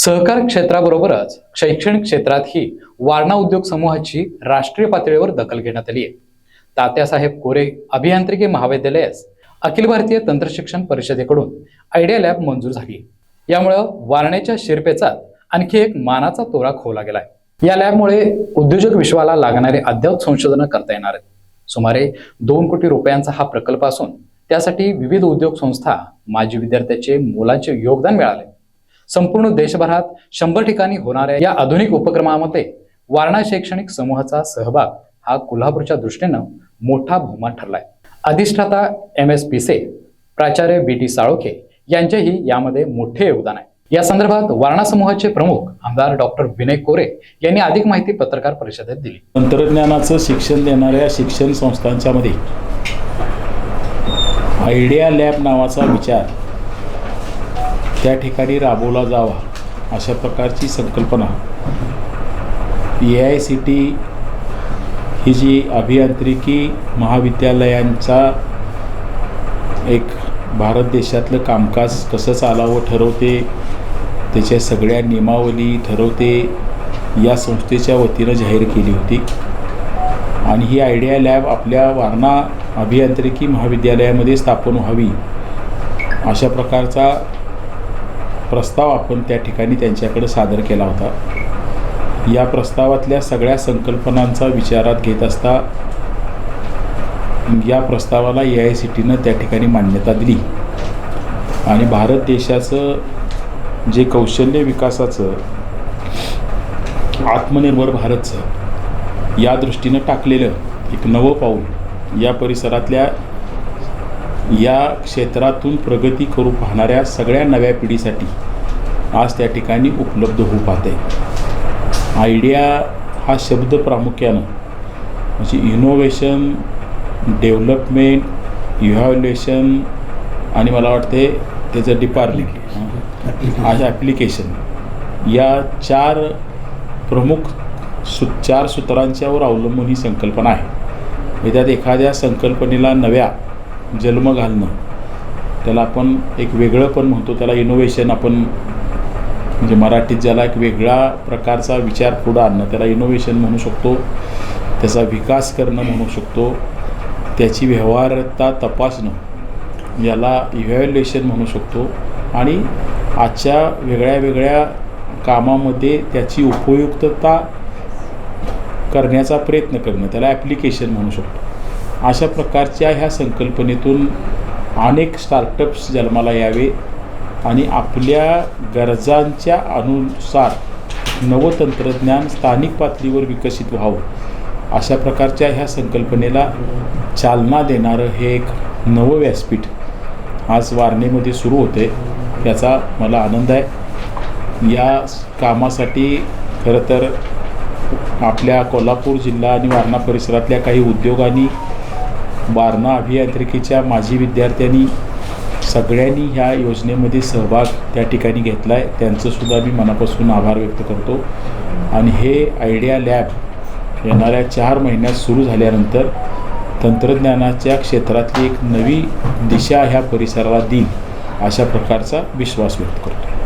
सहकार क्षेत्राबरोबरच शैक्षणिक क्षेत्रातही वारणा उद्योग समूहाची राष्ट्रीय पातळीवर दखल घेण्यात आली आहे. तात्यासाहेब कोरे अभियांत्रिकी महाविद्यालयास अखिल भारतीय तंत्रशिक्षण परिषदेकडून आयडिया लॅब मंजूर झाली. यामुळं वारण्याच्या शिरपेचा आणखी एक मानाचा तोरा खोवला गेलाय. या लॅबमुळे उद्योजक विश्वाला लागणारे अद्ययावत संशोधनं करता येणार आहेत. सुमारे दोन कोटी रुपयांचा हा प्रकल्प असून त्यासाठी विविध उद्योग संस्था माजी विद्यार्थ्याचे मोलाचे योगदान मिळाले संपूर्ण देशभरात शंभर ठिकाणी होणाऱ्या या आधुनिक उपक्रमामध्ये वारणा शैक्षणिक समूहाचा सहभाग हा कोल्हापूरच्या दृष्टीनं मोठा बहुमान ठरलाय. अधिष्ठाता एम एस पिसे प्राचार्य बी टी साळोखे यांचेही यामध्ये मोठे योगदान आहे. या संदर्भात वारणा समूहाचे प्रमुख आमदार डॉक्टर विनय कोरे यांनी अधिक माहिती पत्रकार परिषदेत दिली. तंत्रज्ञानाचं शिक्षण देणाऱ्या शिक्षण संस्थांच्यामध्ये आयडिया लॅब नावाचा विचार त्या ठिकाणी राबवला जावा अशा प्रकारची संकल्पना. ए आय सी टी ही जी अभियांत्रिकी महाविद्यालयांचा एक भारत देशातलं कामकाज कसं चालावं ठरवते त्याच्या सगळ्या नियमावली ठरवते या संस्थेच्या वतीनं जाहीर केली होती. आणि ही आयडिया लॅब आपल्या वारणा अभियांत्रिकी महाविद्यालयामध्ये स्थापन व्हावी अशा प्रकारचा प्रस्ताव आपण त्या ठिकाणी त्यांच्याकडे सादर केला होता. या प्रस्तावातल्या सगळ्या संकल्पनांचा विचारात घेत असता या प्रस्तावाला ए आय सी टीनं त्या ठिकाणी मान्यता दिली. आणि भारत देशाचं जे कौशल्य विकासाचं आत्मनिर्भर भारतचं या दृष्टीनं टाकलेलं एक नवं पाऊल या परिसरातल्या या क्षेत्रातून प्रगती करू पाहणाऱ्या सगळ्या नव्या पिढीसाठी आज त्या ठिकाणी उपलब्ध होऊ पाहते. आयडिया हा शब्द प्रामुख्यानं म्हणजे इनोव्हेशन डेव्हलपमेंट इव्हॅल्युएशन आणि मला वाटते त्याचं डिपार्टमेंट आज ॲप्लिकेशन या चार प्रमुख सु चार सूत्रांच्यावर अवलंबून ही संकल्पना आहे. म्हणजे त्यात एखाद्या संकल्पनेला नव्या जन्म घालणं. त्याला आपण एक वेगळं पण म्हणतो त्याला इनोव्हेशन आपण म्हणजे मराठीत ज्याला एक वेगळा प्रकारचा विचार पुढं आणणं त्याला इनोव्हेशन म्हणू शकतो त्याचा विकास करणं म्हणू शकतो त्याची व्यवहारता तपासणं याला इव्हॅल्युएशन म्हणू शकतो आणि आजच्या वेगळ्या वेगळ्या कामामध्ये त्याची उपयुक्तता करण्याचा प्रयत्न करणं त्याला ॲप्लिकेशन म्हणू शकतो. अशा प्रकारच्या ह्या संकल्पनेतून अनेक स्टार्टअप्स जन्माला यावे आणि आपल्या गरजांच्या अनुसार नवं तंत्रज्ञान स्थानिक पातळीवर विकसित व्हावं. अशा प्रकारच्या ह्या संकल्पनेला चालना देणारं हे एक नवं व्यासपीठ आज वारणेमध्ये सुरू होते याचा मला आनंद आहे. या कामासाठी खरं तर आपल्या कोल्हापूर जिल्हा आणि वारणा परिसरातल्या काही उद्योगांनी बारणा अभियांत्रिकीच्या माजी विद्यार्थ्यांनी सगळ्यांनी ह्या योजनेमध्ये सहभाग त्या ठिकाणी घेतला आहे त्यांचंसुद्धा मी मनापासून आभार व्यक्त करतो. आणि हे आयडिया लॅब येणाऱ्या चार महिन्यात सुरू झाल्यानंतर तंत्रज्ञानाच्या क्षेत्रातली एक नवी दिशा ह्या परिसराला देईल अशा प्रकारचा विश्वास व्यक्त करतो.